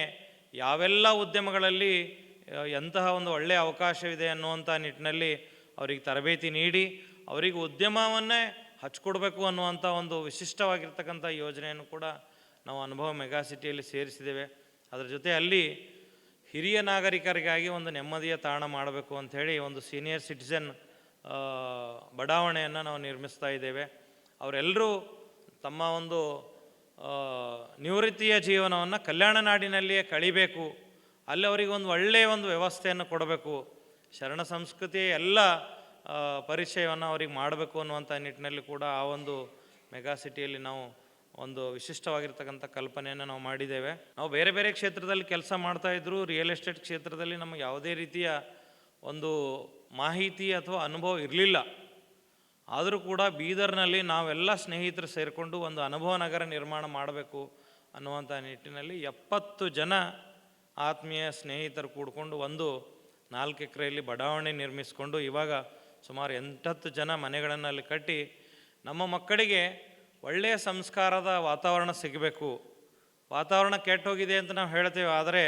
ಯಾವೆಲ್ಲ ಉದ್ಯಮಗಳಲ್ಲಿ ಎಂತಹ ಒಂದು ಒಳ್ಳೆಯ ಅವಕಾಶವಿದೆ ಅನ್ನುವಂಥ ನಿಟ್ಟಿನಲ್ಲಿ ಅವರಿಗೆ ತರಬೇತಿ ನೀಡಿ, ಅವರಿಗೆ ಉದ್ಯಮವನ್ನೇ ಹಚ್ಕೊಡ್ಬೇಕು ಅನ್ನುವಂಥ ಒಂದು ವಿಶಿಷ್ಟವಾಗಿರ್ತಕ್ಕಂಥ ಯೋಜನೆಯನ್ನು ಕೂಡ ನಾವು ಅನುಭವ ಮೆಗಾ ಸಿಟಿಯಲ್ಲಿ ಸೇರಿಸಿದ್ದೇವೆ. ಅದರ ಜೊತೆ ಅಲ್ಲಿ ಹಿರಿಯ ನಾಗರಿಕರಿಗಾಗಿ ಒಂದು ನೆಮ್ಮದಿಯ ತಾಣ ಮಾಡಬೇಕು ಅಂಥೇಳಿ ಒಂದು ಸೀನಿಯರ್ ಸಿಟಿಸನ್ ಬಡಾವಣೆಯನ್ನು ನಾವು ನಿರ್ಮಿಸ್ತಾ ಇದ್ದೇವೆ. ಅವರೆಲ್ಲರೂ ತಮ್ಮ ಒಂದು ನಿವೃತ್ತಿಯ ಜೀವನವನ್ನು ಕಲ್ಯಾಣ ನಾಡಿನಲ್ಲಿಯೇ ಕಳಿಬೇಕು. ಅಲ್ಲಿ ಅವರಿಗೆ ಒಂದು ಒಳ್ಳೆಯ ಒಂದು ವ್ಯವಸ್ಥೆಯನ್ನು ಕೊಡಬೇಕು. ಶರಣ ಸಂಸ್ಕೃತಿಯ ಎಲ್ಲ ಪರಿಚಯವನ್ನು ಅವ್ರಿಗೆ ಮಾಡಬೇಕು ಅನ್ನುವಂಥ ನಿಟ್ಟಿನಲ್ಲಿ ಕೂಡ ಆ ಒಂದು ಮೆಗಾ ಸಿಟಿಯಲ್ಲಿ ನಾವು ಒಂದು ವಿಶಿಷ್ಟವಾಗಿರ್ತಕ್ಕಂಥ ಕಲ್ಪನೆಯನ್ನು ನಾವು ಮಾಡಿದ್ದೇವೆ. ನಾವು ಬೇರೆ ಬೇರೆ ಕ್ಷೇತ್ರದಲ್ಲಿ ಕೆಲಸ ಮಾಡ್ತಾ ರಿಯಲ್ ಎಸ್ಟೇಟ್ ಕ್ಷೇತ್ರದಲ್ಲಿ ನಮಗೆ ಯಾವುದೇ ರೀತಿಯ ಒಂದು ಮಾಹಿತಿ ಅಥವಾ ಅನುಭವ ಇರಲಿಲ್ಲ. ಆದರೂ ಕೂಡ ಬೀದರ್ನಲ್ಲಿ ನಾವೆಲ್ಲ ಸ್ನೇಹಿತರು ಸೇರಿಕೊಂಡು ಒಂದು ಅನುಭವ ನಗರ ನಿರ್ಮಾಣ ಮಾಡಬೇಕು ಅನ್ನುವಂಥ ನಿಟ್ಟಿನಲ್ಲಿ ಎಪ್ಪತ್ತು ಜನ ಆತ್ಮೀಯ ಸ್ನೇಹಿತರು ಕೂಡಿಕೊಂಡು ಒಂದು ನಾಲ್ಕು ಎಕರೆಯಲ್ಲಿ ಬಡಾವಣೆ ನಿರ್ಮಿಸಿಕೊಂಡು ಇವಾಗ ಸುಮಾರು ಎಂಟತ್ತು ಜನ ಮನೆಗಳನ್ನು ಅಲ್ಲಿ ಕಟ್ಟಿ ನಮ್ಮ ಮಕ್ಕಳಿಗೆ ಒಳ್ಳೆಯ ಸಂಸ್ಕಾರದ ವಾತಾವರಣ ಸಿಗಬೇಕು. ವಾತಾವರಣ ಕೆಟ್ಟೋಗಿದೆ ಅಂತ ನಾವು ಹೇಳ್ತೇವೆ, ಆದರೆ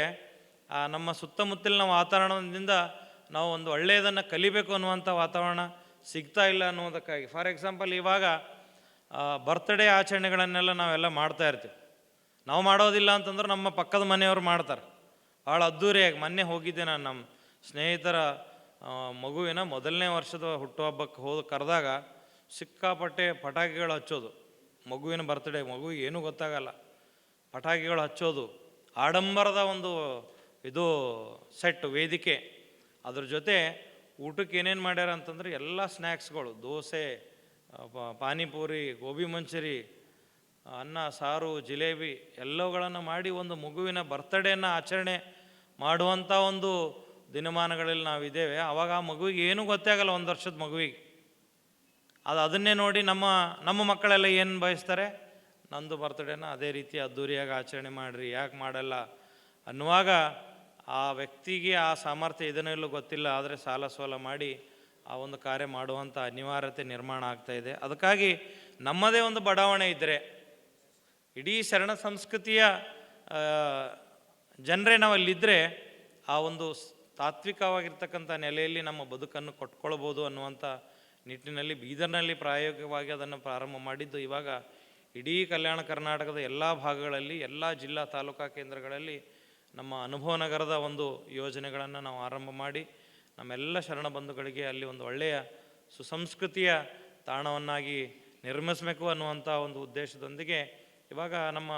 ನಮ್ಮ ಸುತ್ತಮುತ್ತಲಿನ ವಾತಾವರಣದಿಂದ ನಾವು ಒಂದು ಒಳ್ಳೆಯದನ್ನು ಕಲಿಬೇಕು ಅನ್ನುವಂಥ ವಾತಾವರಣ ಸಿಗ್ತಾ ಇಲ್ಲ ಅನ್ನೋದಕ್ಕಾಗಿ. ಫಾರ್ ಎಕ್ಸಾಂಪಲ್ ಇವಾಗ ಬರ್ತ್ಡೇ ಆಚರಣೆಗಳನ್ನೆಲ್ಲ ನಾವೆಲ್ಲ ಮಾಡ್ತಾ ಇರ್ತೀವಿ. ನಾವು ಮಾಡೋದಿಲ್ಲ ಅಂತಂದ್ರೆ ನಮ್ಮ ಪಕ್ಕದ ಮನೆಯವರು ಮಾಡ್ತಾರೆ. ಭಾಳ ಅದ್ದೂರಿಯಾಗಿ. ಮೊನ್ನೆ ಹೋಗಿದ್ದೆ ನಾನು ನಮ್ಮ ಸ್ನೇಹಿತರ ಮಗುವಿನ ಮೊದಲನೇ ವರ್ಷದ ಹುಟ್ಟುಹಬ್ಬಕ್ಕೆ ಹೋದ, ಕರೆದಾಗ ಸಿಕ್ಕಾಪಟ್ಟೆ ಪಟಾಕಿಗಳು ಹಚ್ಚೋದು. ಮಗುವಿನ ಬರ್ತ್ಡೇ ಮಗುವಿಗೆ ಏನೂ ಗೊತ್ತಾಗಲ್ಲ. ಪಟಾಕಿಗಳು ಹಚ್ಚೋದು. ಆಡಂಬರದ ಒಂದು ಇದು ಸೆಟ್ ವೇದಿಕೆ. ಅದ್ರ ಜೊತೆ ಊಟಕ್ಕೆ ಏನೇನು ಮಾಡ್ಯಾರ ಅಂತಂದ್ರೆ ಎಲ್ಲ ಸ್ನ್ಯಾಕ್ಸ್ಗಳು ದೋಸೆ ಪಾನಿಪೂರಿ, ಗೋಬಿ ಮಂಚೂರಿ, ಅನ್ನ, ಸಾರು, ಜಿಲೇಬಿ, ಎಲ್ಲವುಗಳನ್ನು ಮಾಡಿ ಒಂದು ಮಗುವಿನ ಬರ್ತಡೇನ ಆಚರಣೆ ಮಾಡುವಂಥ ಒಂದು ದಿನಮಾನಗಳಲ್ಲಿ ನಾವಿದ್ದೇವೆ. ಆವಾಗ ಆ ಮಗುವಿಗೆ ಏನೂ ಗೊತ್ತೇ ಆಗಲ್ಲ ಒಂದು ವರ್ಷದ ಮಗುವಿಗೆ. ಅದು ಅದನ್ನೇ ನೋಡಿ ನಮ್ಮ ನಮ್ಮ ಮಕ್ಕಳೆಲ್ಲ ಏನು ಬಯಸ್ತಾರೆ? ನಂದು ಬರ್ತಡೇನ ಅದೇ ರೀತಿ ಅದ್ದೂರಿಯಾಗಿ ಆಚರಣೆ ಮಾಡಿರಿ, ಯಾಕೆ ಮಾಡಲ್ಲ ಅನ್ನುವಾಗ ಆ ವ್ಯಕ್ತಿಗೆ ಆ ಸಾಮರ್ಥ್ಯ ಇದನ್ನೆಲ್ಲೂ ಗೊತ್ತಿಲ್ಲ, ಆದರೆ ಸಾಲ ಸೋಲ ಮಾಡಿ ಆ ಒಂದು ಕಾರ್ಯ ಮಾಡುವಂಥ ಅನಿವಾರ್ಯತೆ ನಿರ್ಮಾಣ ಆಗ್ತಾ ಇದೆ. ಅದಕ್ಕಾಗಿ ನಮ್ಮದೇ ಒಂದು ಬಡಾವಣೆ ಇದ್ದರೆ ಇಡೀ ಶರಣ ಸಂಸ್ಕೃತಿಯ ಜನರೇ ನಾವು ಅಲ್ಲಿದ್ದರೆ ಆ ಒಂದು ತಾತ್ವಿಕವಾಗಿರ್ತಕ್ಕಂಥ ನೆಲೆಯಲ್ಲಿ ನಮ್ಮ ಬದುಕನ್ನು ಕೊಟ್ಕೊಳ್ಬೋದು ಅನ್ನುವಂಥ ನಿಟ್ಟಿನಲ್ಲಿ, ಬೀದರ್ನಲ್ಲಿ ಪ್ರಾಯೋಗಿಕವಾಗಿ ಅದನ್ನು ಪ್ರಾರಂಭ ಮಾಡಿದ್ದು ಇವಾಗ ಇಡೀ ಕಲ್ಯಾಣ ಕರ್ನಾಟಕದ ಎಲ್ಲ ಭಾಗಗಳಲ್ಲಿ, ಎಲ್ಲ ಜಿಲ್ಲಾ ತಾಲೂಕಾ ಕೇಂದ್ರಗಳಲ್ಲಿ ನಮ್ಮ ಅನುಭವ ನಗರದ ಒಂದು ಯೋಜನೆಗಳನ್ನು ನಾವು ಆರಂಭ ಮಾಡಿ ನಮ್ಮೆಲ್ಲ ಶರಣ ಬಂಧುಗಳಿಗೆ ಅಲ್ಲಿ ಒಂದು ಒಳ್ಳೆಯ ಸುಸಂಸ್ಕೃತಿಯ ತಾಣವನ್ನಾಗಿ ನಿರ್ಮಿಸಬೇಕು ಅನ್ನುವಂಥ ಒಂದು ಉದ್ದೇಶದೊಂದಿಗೆ ಇವಾಗ ನಮ್ಮ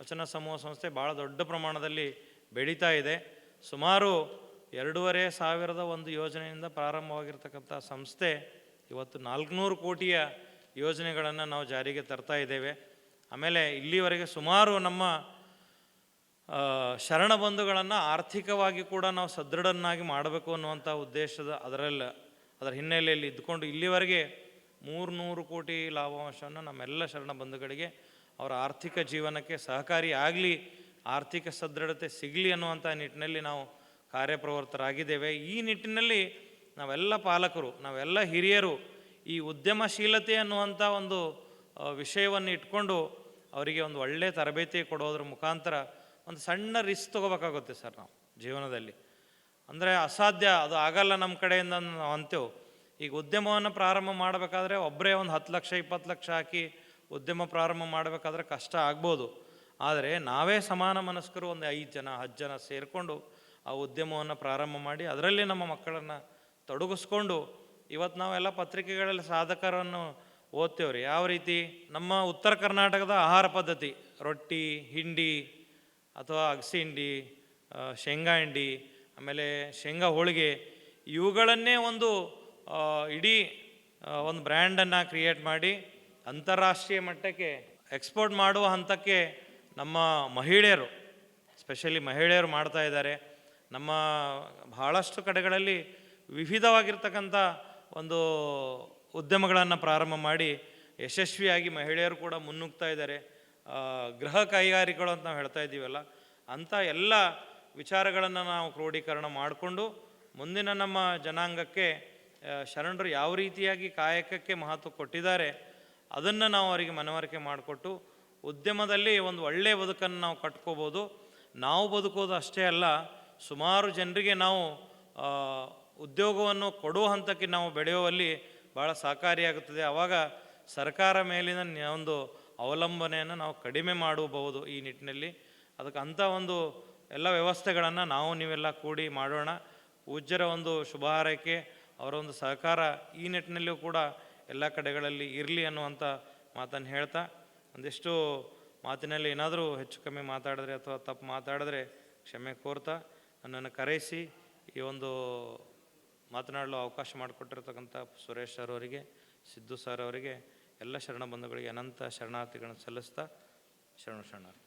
ವಚನ ಸಮೂಹ ಸಂಸ್ಥೆ ಭಾಳ ದೊಡ್ಡ ಪ್ರಮಾಣದಲ್ಲಿ ಬೆಳೀತಾ ಇದೆ. ಸುಮಾರು ಎರಡೂವರೆ ಸಾವಿರದ ಒಂದು ಯೋಜನೆಯಿಂದ ಪ್ರಾರಂಭವಾಗಿರ್ತಕ್ಕಂಥ ಸಂಸ್ಥೆ ಇವತ್ತು ನಾಲ್ಕುನೂರು ಕೋಟಿಯ ಯೋಜನೆಗಳನ್ನು ನಾವು ಜಾರಿಗೆ ತರ್ತಾ ಇದ್ದೇವೆ. ಆಮೇಲೆ ಇಲ್ಲಿವರೆಗೆ ಸುಮಾರು ನಮ್ಮ ಶರಣ ಬಂಧುಗಳನ್ನು ಆರ್ಥಿಕವಾಗಿ ಕೂಡ ನಾವು ಸದೃಢನ್ನಾಗಿ ಮಾಡಬೇಕು ಅನ್ನುವಂಥ ಉದ್ದೇಶದ ಅದರಲ್ಲ, ಅದರ ಹಿನ್ನೆಲೆಯಲ್ಲಿ ಇದ್ದುಕೊಂಡು ಇಲ್ಲಿವರೆಗೆ ಮೂರುನೂರು ಕೋಟಿ ಲಾಭಾಂಶವನ್ನು ನಮ್ಮೆಲ್ಲ ಶರಣ ಬಂಧುಗಳಿಗೆ ಅವರ ಆರ್ಥಿಕ ಜೀವನಕ್ಕೆ ಸಹಕಾರಿ ಆಗಲಿ, ಆರ್ಥಿಕ ಸದೃಢತೆ ಸಿಗಲಿ ಅನ್ನುವಂಥ ನಿಟ್ಟಿನಲ್ಲಿ ನಾವು ಕಾರ್ಯಪ್ರವೃತ್ತರಾಗಿದ್ದೇವೆ. ಈ ನಿಟ್ಟಿನಲ್ಲಿ ನಾವೆಲ್ಲ ಪಾಲಕರು, ನಾವೆಲ್ಲ ಹಿರಿಯರು ಈ ಉದ್ಯಮಶೀಲತೆ ಅನ್ನುವಂಥ ಒಂದು ವಿಷಯವನ್ನು ಇಟ್ಕೊಂಡು ಅವರಿಗೆ ಒಂದು ಒಳ್ಳೆಯ ತರಬೇತಿ ಕೊಡೋದ್ರ ಮುಖಾಂತರ ಒಂದು ಸಣ್ಣ ರಿಸ್ಕ್ ತೊಗೋಬೇಕಾಗುತ್ತೆ ಸರ್ ನಾವು ಜೀವನದಲ್ಲಿ. ಅಂದರೆ ಅಸಾಧ್ಯ, ಅದು ಆಗಲ್ಲ ನಮ್ಮ ಕಡೆಯಿಂದ ನಾವು ಅಂತೇವೆ. ಈಗ ಉದ್ಯಮವನ್ನು ಪ್ರಾರಂಭ ಮಾಡಬೇಕಾದ್ರೆ ಒಬ್ಬರೇ ಒಂದು ಹತ್ತು ಲಕ್ಷ, ಇಪ್ಪತ್ತು ಲಕ್ಷ ಹಾಕಿ ಉದ್ಯಮ ಪ್ರಾರಂಭ ಮಾಡಬೇಕಾದ್ರೆ ಕಷ್ಟ ಆಗ್ಬೋದು. ಆದರೆ ನಾವೇ ಸಮಾನ ಮನಸ್ಕರು ಒಂದು ಐದು ಜನ, ಹತ್ತು ಜನ ಸೇರಿಕೊಂಡು ಆ ಉದ್ಯಮವನ್ನು ಪ್ರಾರಂಭ ಮಾಡಿ ಅದರಲ್ಲಿ ನಮ್ಮ ಮಕ್ಕಳನ್ನು ತೊಡಗಿಸ್ಕೊಂಡು ಇವತ್ತು ನಾವೆಲ್ಲ ಪತ್ರಿಕೆಗಳಲ್ಲಿ ಸಾಧಕರನ್ನು ಓದ್ತೇವ್ರಿ. ಯಾವ ರೀತಿ? ನಮ್ಮ ಉತ್ತರ ಕರ್ನಾಟಕದ ಆಹಾರ ಪದ್ಧತಿ, ರೊಟ್ಟಿ, ಹಿಂಡಿ ಅಥವಾ ಅಗಸಿ ಹಿಂಡಿ ಶೇಂಗಾ ಹಿಂಡಿ, ಆಮೇಲೆ ಶೇಂಗಾ ಹೋಳಿಗೆ, ಇವುಗಳನ್ನೇ ಒಂದು ಇಡೀ ಒಂದು ಬ್ರ್ಯಾಂಡನ್ನು ಕ್ರಿಯೇಟ್ ಮಾಡಿ ಅಂತಾರಾಷ್ಟ್ರೀಯ ಮಟ್ಟಕ್ಕೆ ಎಕ್ಸ್ಪೋರ್ಟ್ ಮಾಡುವ ಹಂತಕ್ಕೆ ನಮ್ಮ ಮಹಿಳೆಯರು ಸ್ಪೆಷಲಿ ಮಹಿಳೆಯರು ಮಾಡ್ತಾ ಇದ್ದಾರೆ. ನಮ್ಮ ಬಹಳಷ್ಟು ಕಡೆಗಳಲ್ಲಿ ವಿವಿಧವಾಗಿರ್ತಕ್ಕಂಥ ಒಂದು ಉದ್ಯಮಗಳನ್ನು ಪ್ರಾರಂಭ ಮಾಡಿ ಯಶಸ್ವಿಯಾಗಿ ಮಹಿಳೆಯರು ಕೂಡ ಮುನ್ನುಗ್ತಾ ಇದ್ದಾರೆ. ಗೃಹ ಕೈಗಾರಿಕೆಗಳು ಅಂತ ನಾವು ಹೇಳ್ತಾ ಇದ್ದೀವಲ್ಲ, ಅಂಥ ಎಲ್ಲ ವಿಚಾರಗಳನ್ನು ನಾವು ಕ್ರೋಢೀಕರಣ ಮಾಡಿಕೊಂಡು ಮುಂದಿನ ನಮ್ಮ ಜನಾಂಗಕ್ಕೆ ಶರಣರು ಯಾವ ರೀತಿಯಾಗಿ ಕಾಯಕಕ್ಕೆ ಮಹತ್ವ ಕೊಟ್ಟಿದ್ದಾರೆ, ಅದನ್ನು ನಾವು ಅವರಿಗೆ ಮನವರಿಕೆ ಮಾಡಿಕೊಟ್ಟು ಉದ್ಯಮದಲ್ಲಿ ಒಂದು ಒಳ್ಳೆಯ ಬದುಕನ್ನು ನಾವು ಕಟ್ಕೋಬೋದು. ನಾವು ಬದುಕೋದು ಅಷ್ಟೇ ಅಲ್ಲ, ಸುಮಾರು ಜನರಿಗೆ ನಾವು ಉದ್ಯೋಗವನ್ನು ಕೊಡುವ ಹಂತಕ್ಕೆ ನಾವು ಬೆಳೆಯುವಲ್ಲಿ ಭಾಳ ಸಹಕಾರಿಯಾಗುತ್ತದೆ. ಆವಾಗ ಸರ್ಕಾರ ಮೇಲಿನ ಒಂದು ಅವಲಂಬನೆಯನ್ನು ನಾವು ಕಡಿಮೆ ಮಾಡಬಹುದು ಈ ನಿಟ್ಟಿನಲ್ಲಿ. ಅದಕ್ಕೆ ಅಂಥ ಒಂದು ಎಲ್ಲ ವ್ಯವಸ್ಥೆಗಳನ್ನು ನಾವು ನೀವೆಲ್ಲ ಕೂಡಿ ಮಾಡೋಣ. ಪೂಜ್ಯರ ಒಂದು ಶುಭ ಹಾರೈಕೆ ಅವರ ಒಂದು ಸಹಕಾರ ಈ ನಿಟ್ಟಿನಲ್ಲಿಯೂ ಕೂಡ ಎಲ್ಲ ಕಡೆಗಳಲ್ಲಿ ಇರಲಿ ಅನ್ನುವಂಥ ಮಾತನ್ನು ಹೇಳ್ತಾ, ಒಂದಿಷ್ಟು ಮಾತಿನಲ್ಲಿ ಏನಾದರೂ ಹೆಚ್ಚು ಕಮ್ಮಿ ಮಾತಾಡಿದ್ರೆ ಅಥವಾ ತಪ್ಪು ಮಾತಾಡಿದ್ರೆ ಕ್ಷಮೆ ಕೋರ್ತಾ, ನನ್ನನ್ನು ಕರೆಸಿ ಈ ಒಂದು ಮಾತನಾಡಲು ಅವಕಾಶ ಮಾಡಿಕೊಟ್ಟಿರ್ತಕ್ಕಂಥ ಸುರೇಶ್ ಸರ್ ಅವರಿಗೆ, ಸಿದ್ದು ಸರ್ ಅವರಿಗೆ ಎಲ್ಲ ಶರಣ ಬಂಧುಗಳಿಗೆ ಅನಂತ ಶರಣಾರ್ಥಿಗಳನ್ನು ಸಲ್ಲಿಸ್ತಾ ಶರಣ ಶರಣಾರ್ಥಿ.